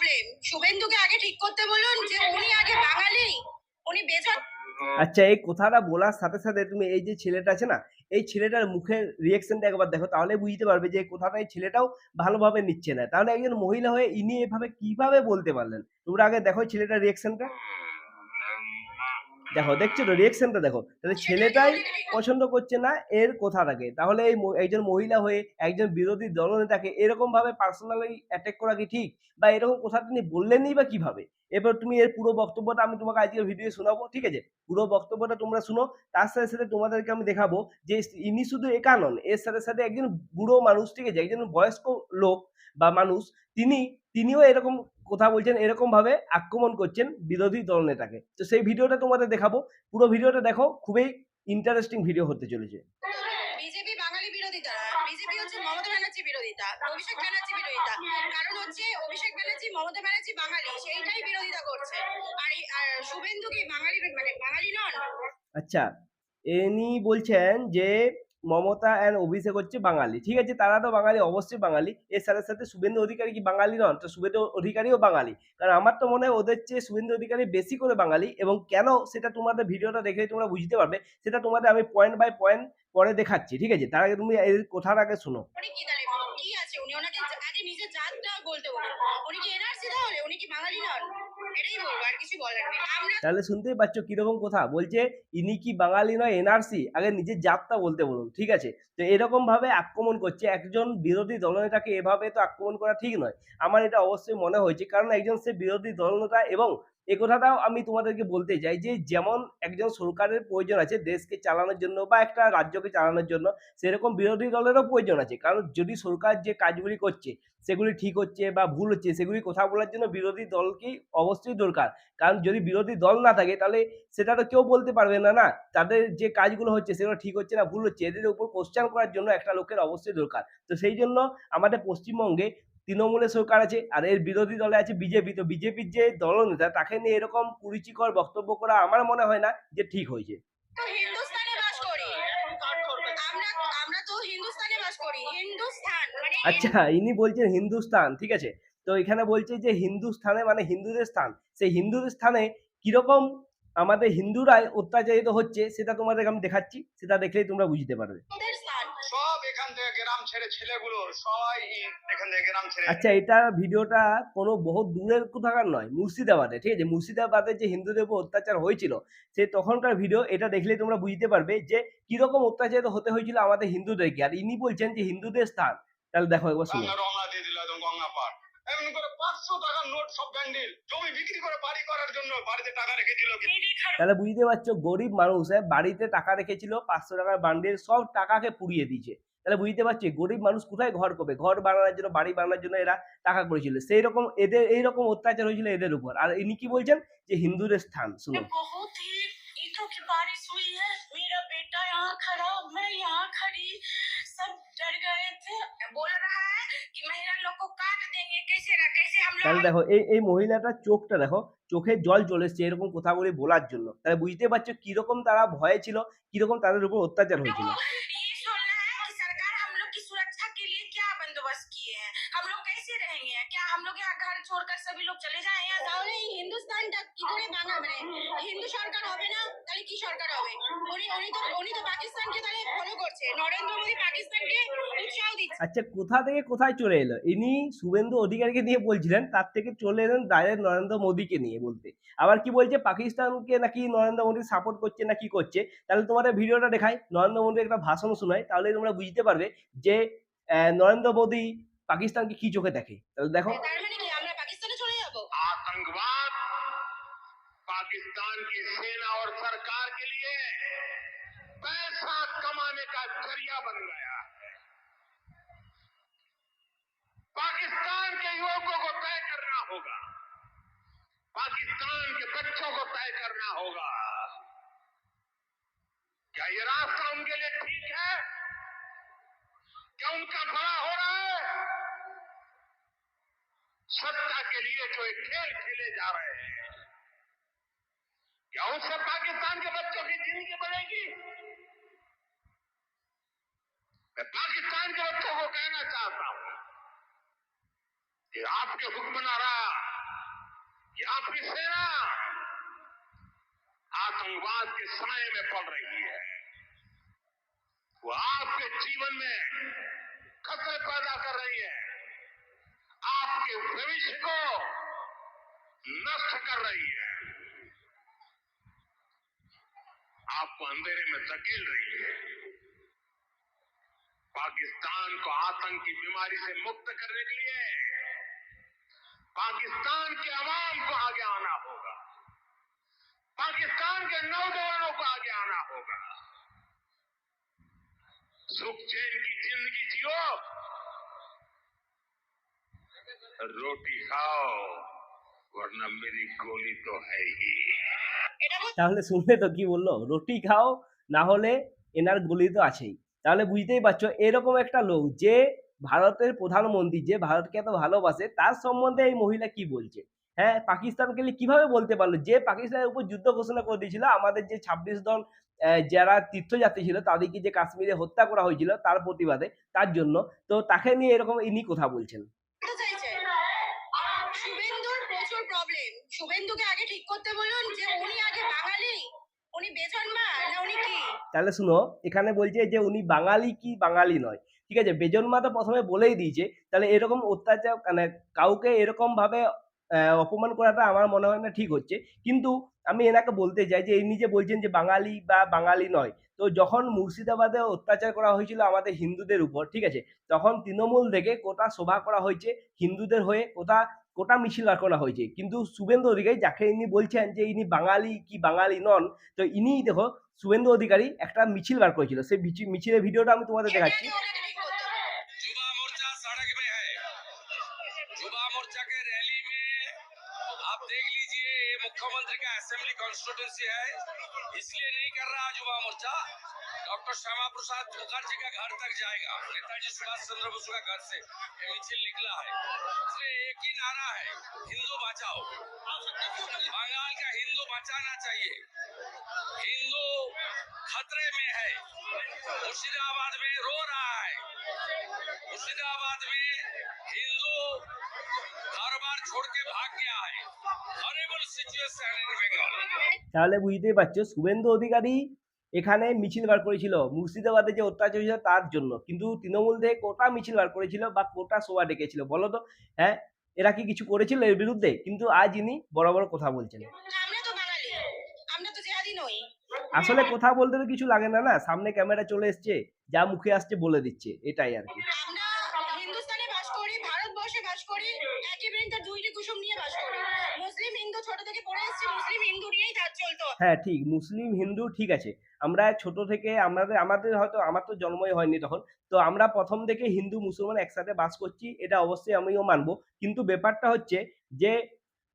Problem শুভেন্দুকে আগে ঠিক করতে বলুন যে উনি আগে বাঙালি, উনি বেজাত আচ্ছা এই কথাটা বলার সাথে সাথে তুমি এই যে ছেলেটা আছে না, এই ছেলেটার মুখের রিয়েকশনটা একবার দেখো, তাহলে বুঝতে পারবে যে কথাটা এই ছেলেটাও ভালোভাবে নিচ্ছে না। তাহলে একজন মহিলা হয়ে ইনি এভাবে কীভাবে বলতে পারলেন? তোমরা আগে দেখো ছেলেটার রিয়েকশনটা দেখো, দেখছ তো রিয়েকশনটা দেখো। তাহলে ছেলেটাই পছন্দ করছে না, এর কথাটাকে তাহলে এই একজন মহিলা হয়ে একজন বিরোধী দলনেতাকে এরকম ভাবে পার্সোনালি অ্যাটাক করা কি ঠিক? বা এরকম কথা তিনি বললেনই বা কীভাবে? এবার তুমি এর পুরো বক্তব্যটা আমি তোমাকে আজকের ভিডিও শোনাবো, ঠিক আছে? পুরো বক্তব্যটা তোমরা শুনো, তার সাথে সাথে তোমাদেরকে আমি দেখাবো যে ইনি শুধু একা নন, এর সাথে সাথে একজন বুড়ো মানুষ, ঠিক আছে? একজন বয়স্ক লোক বা মানুষ, তিনি, তিনিও এরকম কথা বলছেন এরকম ভাবে আক্রমণ করছেন বিরোধী দলনেতাকে তো সেই ভিডিওটা তোমাদের দেখাবো। পুরো ভিডিওটা দেখো খুবই ইন্টারেস্টিং ভিডিও হতে চলেছে। বিজেপি বাঙালি বিরোধিতা বিজেপি হচ্ছে মমতা ব্যানার্জি বিরোধিতা অভিষেক ব্যানার্জি বিরোধিতা। কারণ হচ্ছে অভিষেক ব্যানার্জি মমতা ব্যানার্জি বাঙালি সেইটাই বিরোধিতা করছে। আর শুভেন্দু কি বাঙালি মানে বাঙালি নন? আচ্ছা ইনি বলছেন যে মমতা অ্যান্ড অভিষেক হচ্ছে বাঙালি। ঠিক আছে? তারা তো বাঙালি, অবশ্যই বাঙালি। এর সাথে সাথে শুভেন্দু অধিকারী কি বাঙালি নন? তো শুভেন্দু অধিকারীও বাঙালি। কারণ আমার তো মনে হয় ওদের চেয়ে শুভেন্দু অধিকারী বেশি করে বাঙালি এবং কেন সেটা তোমাদের ভিডিওটা দেখে তোমরা বুঝতে পারবে। সেটা তোমাদের আমি পয়েন্ট বাই পয়েন্ট পরে দেখাচ্ছি। ঠিক আছে? তার আগে তুমি এই কথার আগে শোনো উনি কি তাহলে কি আছে উনি আগে নিজের জাতটা বলতে বলুন উনি কি এনআরসি তাহলে? উনি কি বাঙালি নন? এটাই বলব, আর কিছু বলার নেই। আমরা তাহলে শুনতেই পাচ্ছ কীরকম কথা। বলছে, ইনি কি বাঙালি নয় এনআরসি আগে নিজের জাতটা বলতে বলুন, ঠিক আছে? তো এরকম ভাবে আক্রমণ করছে। একজন বিরোধী দলনেতাকে এভাবে তো আক্রমণ করা ঠিক নয়। আমার এটা অবশ্যই মনে হয়েছে, কারণ একজন সে বিরোধী দলনেতা এবং এ কথাটাও আমি তোমাদেরকে বলতে চাই যে, যেমন একজন সরকারের প্রয়োজন আছে দেশকে চালানোর জন্য বা একটা রাজ্যকে চালানোর জন্য, সেরকম বিরোধী দলেরও প্রয়োজন আছে। কারণ যদি সরকার যে কাজগুলি করছে, সেগুলি ঠিক হচ্ছে বা ভুল হচ্ছে, সেগুলি কথা বলার জন্য বিরোধী দলকেই অবশ্যই দরকার। কারণ যদি বিরোধী দল না থাকে, তাহলে সেটা তো কেউ বলতে পারবে না না? তাদের যে কাজগুলো হচ্ছে, সেগুলো ঠিক হচ্ছে না, ভুল হচ্ছে, এদের উপর কোশ্চেন করার জন্য একটা লোকের অবশ্যই দরকার। তো সেই জন্য আমাদের পশ্চিমবঙ্গে তৃণমূলের সরকার আছে আর এর বিরোধী দলে আছে বিজেপি। তো বিজেপির যে দলনেতা তাকে নিয়ে এরকম কুরুচিকর বক্তব্য করা আমার মনে হয় না যে ঠিক হয়েছে। মানে আচ্ছা ইনি বলছেন হিন্দুস্তান ঠিক আছে? তো এখানে বলছে যে হিন্দুস্থানে মানে হিন্দুদের স্থান। সেই হিন্দুদের স্থানে কীরকম আমাদের হিন্দুরাই অত্যাচারিত হচ্ছে সেটা তোমাদেরকে আমি দেখাচ্ছি সেটা দেখলেই তোমরা বুঝতে পারবে। থেকে গ্রাম ছেড়ে ছেলেগুলো সবাই এখান থেকে গ্রাম ছেড়ে আচ্ছা এটা ভিডিওটা কোনো বহু দূরের কোথাকার নয় মুর্শিদাবাদে ঠিক আছে? মুর্শিদাবাদে যে হিন্দুদের উপর অত্যাচার হয়েছিল সেই তখনকার ভিডিও এটা দেখলে তোমরা বুঝতে পারবে যে কীরকম অত্যাচারিত হতে হয়েছিল আমাদের হিন্দুদেরকে। আর ইনি বলছেন যে হিন্দুদের স্থান। তাহলে দেখো একবার শুনো। রমনা দিয়ে দিল একদম গঙ্গা পার। এমনি করে পাঁচশো টাকার নোট সব ব্যান্ডেল জমি বিক্রি করে বাড়ি করার জন্য বাড়িতে টাকা রেখেছিল তাহলে বুঝতে পারছ গরিব মানুষ হ্যাঁ, বাড়িতে টাকা রেখেছিল পাঁচশো টাকার বান্ডেল সব টাকাকে পুড়িয়ে দিয়েছে। তাহলে বুঝতে পারছি গরিব মানুষ কোথায় ঘর করবে? ঘর বানানোর জন্য বাড়ি বানানোর জন্য এরা টাকা করেছিল। সেই রকম এদের এই রকম অত্যাচার হয়েছিল এদের উপর। আর ইনি কি বলছেন? যে হিন্দুদের স্থান শুনুন। তাহলে দেখো এই এই মহিলাটার চোখটা দেখো চোখে জল চলে এসছে এরকম কথা বলে বলার জন্য। তাহলে বুঝতে পারছ কীরকম তারা ভয়ে ছিল কীরকম তাদের উপর অত্যাচার হয়েছিল। किए हैं हम लोग कैसे रहेंगे क्या हम लोग यहाँ घर छोड़कर सभी लोग चले जाए यहाँ তাহলে এই হিন্দুস্তানটা কি করে বানা মানে হিন্দু সরকার হবে না তাহলে কি সরকার হবে উনি উনি তো উনি তো পাকিস্তানকে তাহলে ফলো করছে নরেন্দ্র মোদী পাকিস্তানকে উৎসাহ দিচ্ছে আচ্ছা কোথা থেকে কোথায় চলে এলো ইনি শুভেন্দু অধিকারীকে নিয়ে বলছিলেন তার থেকে চলে এলেন ডাইরেক্ট নরেন্দ্র মোদীকে নিয়ে বলতে আবার কি বলছে পাকিস্তানকে নাকি নরেন্দ্র মোদী সাপোর্ট করছে না কি করছে তাহলে তোমাদের ভিডিওটা দেখাই নরেন্দ্র মোদী একটা ভাষণ শোনায় তাহলে তোমরা বুঝতে পারবে যে আহ, নরেন্দ্র মোদী পাকিস্তানকে কি চোখে দেখে তাহলে দেখো তার মানে কি আমরা পাকিস্তানে চলে যাব आतंकवाद पाकिस्तान की सेना और सरकार के लिए पैसा कमाने का जरिया बन गया है पाकिस्तान के युवकों को तय करना होगा पाकिस्तान के बच्चों को तय करना होगा क्या ये रास्ता उनके लिए ठीक है क्या उनका भला हो रहा है सत्ता के लिए जो एक खेल खेले जा रहे हैं। क्या उससे पाकिस्तान के बच्चों की ज़िंदगी बनेगी? मैं पाकिस्तान के बच्चों को कहना चाहता हूँ कि आपके हुक्मनारा कि आपकी सेना आतंकवाद के समय में पड़ रही है। वो आपके जीवन में खतरे पैदा कर रही है। आपके भविष्य को नष्ट कर रही है। आपको अंधेरे में धकेल रही है। पाकिस्तान को आतंक की बीमारी से मुक्त करने के लिए पाकिस्तान के आवाम को आगे आना होगा। पाकिस्तान के नौजवानों को आगे आना होगा। सुख चैन की ज़िंदगी जियो। रोटी खाओ वरना मेरी गोली तो है ही এটা বলতে তাহলে শুনলে তো কি বললো রুটি খাও না হলে এনার গলি তো আছেই তাহলে বুঝতেই পারছো এরকম একটা লোক যে ভারতের প্রধানমন্ত্রী যে ভারতকে এত ভালোবাসে তার সম্বন্ধে এই মহিলা কি বলছে হ্যাঁ পাকিস্তানকে নিয়ে কিভাবে বলতে পারলো যে পাকিস্তানের উপর যুদ্ধ ঘোষণা করে দিয়েছিল আমাদের যে ছাব্বিশ জন আহ, যারা তীর্থযাত্রী ছিল তাদেরকে যে কাশ্মীরে হত্যা করা হয়েছিল তার প্রতিবাদে তার জন্য তো তাকে নিয়ে এরকম ইনি কথা বলছেন শুভেন্দুকে আগে ঠিক করতে বলুন যে উনি আগে বাঙালি? উনি বেজন্মা না উনি কি? তাহলে শুনো, এখানে বলছে যে উনি বাঙালি কি বাঙালি নয়। ঠিক আছে, বেজন্মা তো প্রথমে বলেই দিয়েছে। তাহলে এরকম অত্যাচার মানে কাউকে এরকম ভাবে অপমান করাটা আমার মনে হয় না ঠিক হচ্ছে। কিন্তু আমি এনাকে বলতে চাই যে ইনি যে বলছেন যে বাঙালি বা বাঙালি নয়, তো যখন মুর্শিদাবাদে অত্যাচার করা হয়েছিল আমাদের হিন্দুদের উপর, ঠিক আছে, তখন তৃণমূল থেকে কোটা সভা করা হয়েছে হিন্দুদের হয়ে, কোটা কোটা মিছিল করা হয়েছে। কিন্তু শুভেন্দু অধিকারী যাকে ইনি বলছেন যে ইনি বাঙালি কি বাঙালি নন, তো ইনি দেখো শুভেন্দু অধিকারী একটা মিছিল বার করেছিল। সেই মিছিলের ভিডিওটা আমি তোমাদের দেখাচ্ছি। मुख्यमंत्री का असेंबली कॉन्स्टिट्यूंसी है। इसलिए नहीं कर रहा युवा मोर्चा। डॉक्टर श्यामा प्रसाद मुखर्जी का घर तक जाएगा। नेताजी सुभाष चंद्र बोस का घर से मिছিল निकला है। इसलिए एक ही नारा है, हिंदू बचाओ। बंगाल का हिंदू बचाना चाहिए। हिंदू खतरे में है। मुर्शिदाबाद में रो रहा है। मुर्शिदाबाद में हिंदू घर बार छोड़ के भाग गया है हॉरेबल सिचुएशन इन बंगाल তাহলে বুঝতেই পারছো শুভেন্দু অধিকারী এখানে মিছিল বার করেছিল মুর্শিদাবাদে যে অত্যাচার হয়েছিল তার জন্য কিন্তু তৃণমূল থেকে কোটা মিছিল বার করেছিল বা কোটা সভা ডেকেছিল বলো তো হ্যাঁ এরা কি কিছু করেছিল এর বিরুদ্ধে কিন্তু আজ ইনি বড় বড় কথা বলছেন আমরা তো বাঙালি আমরা তো জেহাদি নই। আসলে কথা বলতে তো কিছু লাগে না না? সামনে ক্যামেরা চলে এসছে যা মুখে আসছে বলে দিচ্ছে এটাই আর কি। আমরা হিন্দুস্তানে বাস করি ভারতবর্ষে বাস করি একই বৃন্তে দুইটি কুসুম নিয়ে বাস করি। মুসলিম হিন্দু ছোট থেকে পড়ে এসেছি মুসলিম হিন্দু নিয়েই কাজ চলতো। হ্যাঁ ঠিক মুসলিম হিন্দু ঠিক আছে। আমরা ছোট থেকে আমাদের আমাদের হয়তো আমার তো জন্মই হয়নি তখন তো আমরা প্রথম থেকে হিন্দু মুসলমান একসাথে বাস করছি এটা অবশ্যই আমিও মানবো। কিন্তু ব্যাপারটা হচ্ছে যে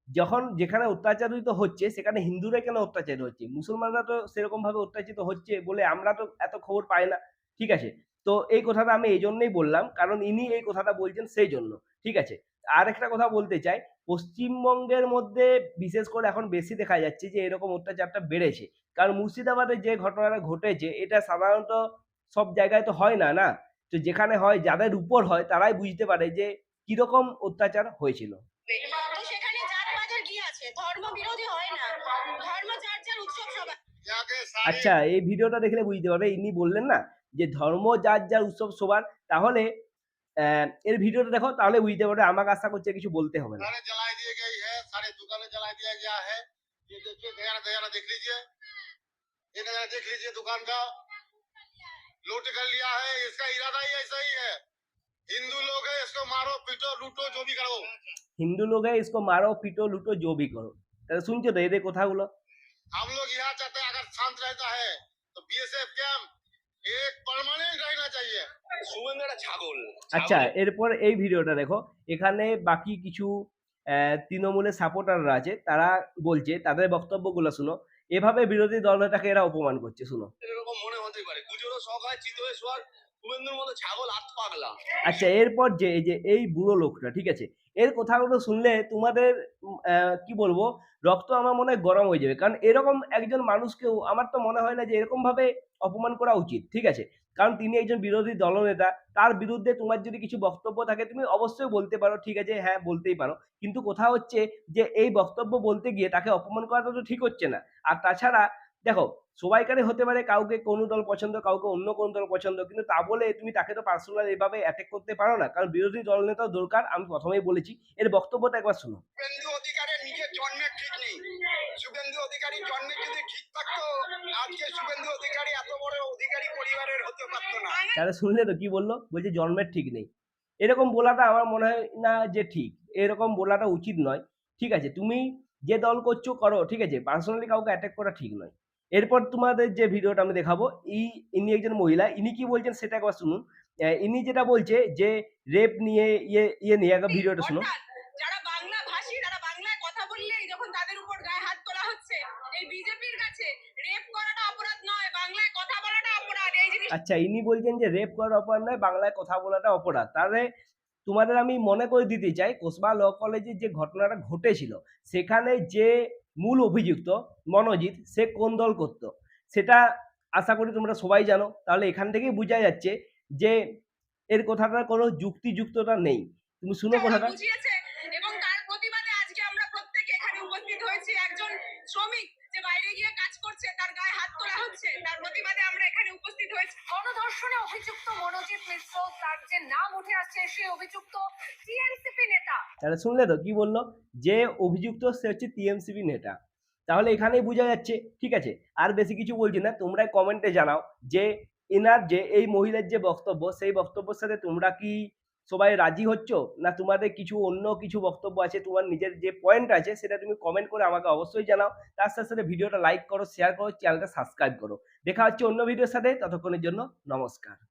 যখন যেখানে অত্যাচারিত হচ্ছে, সেখানে হিন্দুরা কেন অত্যাচারিত হচ্ছে? মুসলমানরা তো সেরকম ভাবে অত্যাচারিত হচ্ছে বলে আমরা তো এত খবর পাই না। ঠিক আছে? তো এই কথাটা আমি এই জন্যই বললাম, কারণ ইনি এই কথাটা বলছেন সেই জন্য ঠিক আছে? আর একটা কথা বলতে চাই, পশ্চিমবঙ্গের মধ্যে বিশেষ করে এখন বেশি দেখা যাচ্ছে যে এরকম অত্যাচারটা বেড়েছে। কারণ মুর্শিদাবাদে যে ঘটনাটা ঘটেছে, এটা সাধারণত সব জায়গায় তো হয় না না? তো যেখানে হয়, যাদের উপর হয়, তারাই বুঝতে পারে যে কীরকম অত্যাচার হয়েছিল। জাতপাতের কি আছে ধর্ম বিরোধী হয় না ধর্ম যার যার উৎসব সবাই यहाँ के सारे আচ্ছা এই ভিডিওটা দেখলে বুঝতে পারবে ইনি বললেন না যে ধর্ম যার যার উৎসব সবার তাহলে আহ, এর ভিডিওটা দেখো তাহলে বুঝতে পারবে আমাকে আশা করছে কিছু বলতে হবে না सारे जला दिए गई है सारे दुकानें जला दिया गया है ये देखिए नजारा नजारा देख लीजिए ये नजारा देख लीजिए दुकान का लूट कर लिया है इसका इरादा ही ऐसा ही है हिंदू लोग है इसको मारो पीटो लूटो जो भी करो হিন্দু লোক হ্যায় ইসকো মারো পিটো লুটো জো ভি করো তাহলে শুনছো তো এদের কথাগুলো हम लोग यहाँ चाहते हैं अगर शांत रहता है तो बीएसएफ कैंप एक परमानेंट रहना चाहिए সুবেন্দ্রা ছাগল আচ্ছা এরপর এই ভিডিওটা দেখো এখানে বাকি কিছু আহ, তৃণমূলের সাপোর্টাররা আছে তারা বলছে তাদের বক্তব্যগুলো শুনো এভাবে বিরোধী দলটাকে এরা অপমান করছে শুনো এরকম মনে হতে পারে গুজরও শখ হয় চিত হয়ে শোয়ার ছাগল আচ্ছা এরপর যে, এই যে, এই বুড়ো লোকটা, ঠিক আছে? এর কথাগুলো শুনলে তোমাদের কি বলব? রক্ত আমার মনে হয় গরম হয়ে যাবে। কারণ এরকম একজন মানুষকেও আমার তো মনে হয় না যে এরকম ভাবে অপমান করা উচিত, ঠিক আছে? কারণ তিনি একজন বিরোধী দলনেতা, তার বিরুদ্ধে তোমার যদি কিছু বক্তব্য থাকে, তুমি অবশ্যই বলতে পারো, ঠিক আছে? হ্যাঁ বলতেই পারো। কিন্তু কথা হচ্ছে যে, এই বক্তব্য বলতে গিয়ে তাকে অপমান করাটা তো ঠিক হচ্ছে না। আর তাছাড়া দেখো সবাইকারই হতে পারে কাউকে কোনো দল পছন্দ কাউকে অন্য কোনো দল পছন্দ কিন্তু তা বলে তুমি তাকে তো পার্সোনাল এভাবে অ্যাটাক করতে পারো না। কারণ বিরোধী দলনেতাও দরকার আমি প্রথমেই বলেছি এর বক্তব্যটা একবার শুনো শুভেন্দু অধিকারের নিজের জন্মের ঠিক নেই। শুভেন্দু অধিকারী জন্মের যদি ঠিক থাকতো আজকে শুভেন্দু অধিকারী এত বড় অধিকারী পরিবারের হতে পারতো না। তারা শুনলে তো কি বলল? বলছে জন্মের ঠিক নেই। এরকম বলাটা আমার মনে হয় না যে ঠিক। এরকম বলাটা উচিত নয়। ঠিক আছে তুমি যে দল করছ করো ঠিক আছে পার্সোনালি কাউকে অ্যাটাক করা ঠিক নয়। এরপর তোমাদের যে ভিডিওটা আমি দেখাবো ই ইনি একজন মহিলা ইনি কি বলছেন সেটা একবার শুনুন। ইনি যেটা বলছে যে রেপ নিয়ে ইয়ে ইয়ে নিয়ে একবার ভিডিওটা শুনুন। যারা বাংলা ভাষী তারা বাংলায় কথা বললেই যখন তাদের উপর গায়ে হাত তোলা হচ্ছে এই বিজেপির কাছে রেপ করাটা অপরাধ নয় বাংলায় কথা বলাটা অপরাধ এই জিনিস আচ্ছা ইনি বলছেন যে রেপ করা অপরাধ নয় বাংলায় কথা বলাটা অপরাধ। তাহলে তোমাদের আমি মনে করে দিতে চাই কোসবা ল কলেজে যে ঘটনাটা ঘটেছিল সেখানে যে মূল অভিযুক্ত মনোজিৎ সে কোন দল করত? সেটা আশা করি তোমরা সবাই জানো। তাহলে এখান থেকেই বোঝা যাচ্ছে যে এর কথাটা কোনো যুক্তিযুক্ততা নেই। তুমি শুনো কথাটা বুঝিয়েছে এবং তার প্রতিবাদে আজকে আমরা প্রত্যেকে এখানে উপস্থিত হয়েছি একজন শ্রমিক যে বাইরে গিয়ে কাজ করছে তার গায়ে হচ্ছে, তার প্রতিবাদে আমরা এখানে উপস্থিত হয়েছি। গণধর্ষণে অভিযুক্ত মনোজিৎ মিশ্র, তার যে নাম উঠে আসছে, সে অভিযুক্ত টিএনসিপি নেতা। তাহলে শুনলে তো, কি বলল? যে অভিযুক্ত, সে হচ্ছে টিএমসিবি নেতা। তাহলে এখানেই বোঝা যাচ্ছে, ঠিক আছে? আর বেশি কিছু বলছি না তোমরা কমেন্টে জানাও যে এনার যে, এই মহিলার যে বক্তব্য, সেই বক্তব্যের সাথে তোমরা কি সবাই রাজি হচ্ছ? না তোমাদের কিছু অন্য কিছু বক্তব্য আছে? তোমার নিজের যে পয়েন্ট আছে, সেটা তুমি কমেন্ট করে আমাকে অবশ্যই জানাও। তার সাথে সাথে ভিডিওটা লাইক করো শেয়ার করো চ্যানেলটা সাবস্ক্রাইব করো। দেখা হচ্ছে অন্য ভিডিওর সাথে। ততক্ষণের জন্য নমস্কার।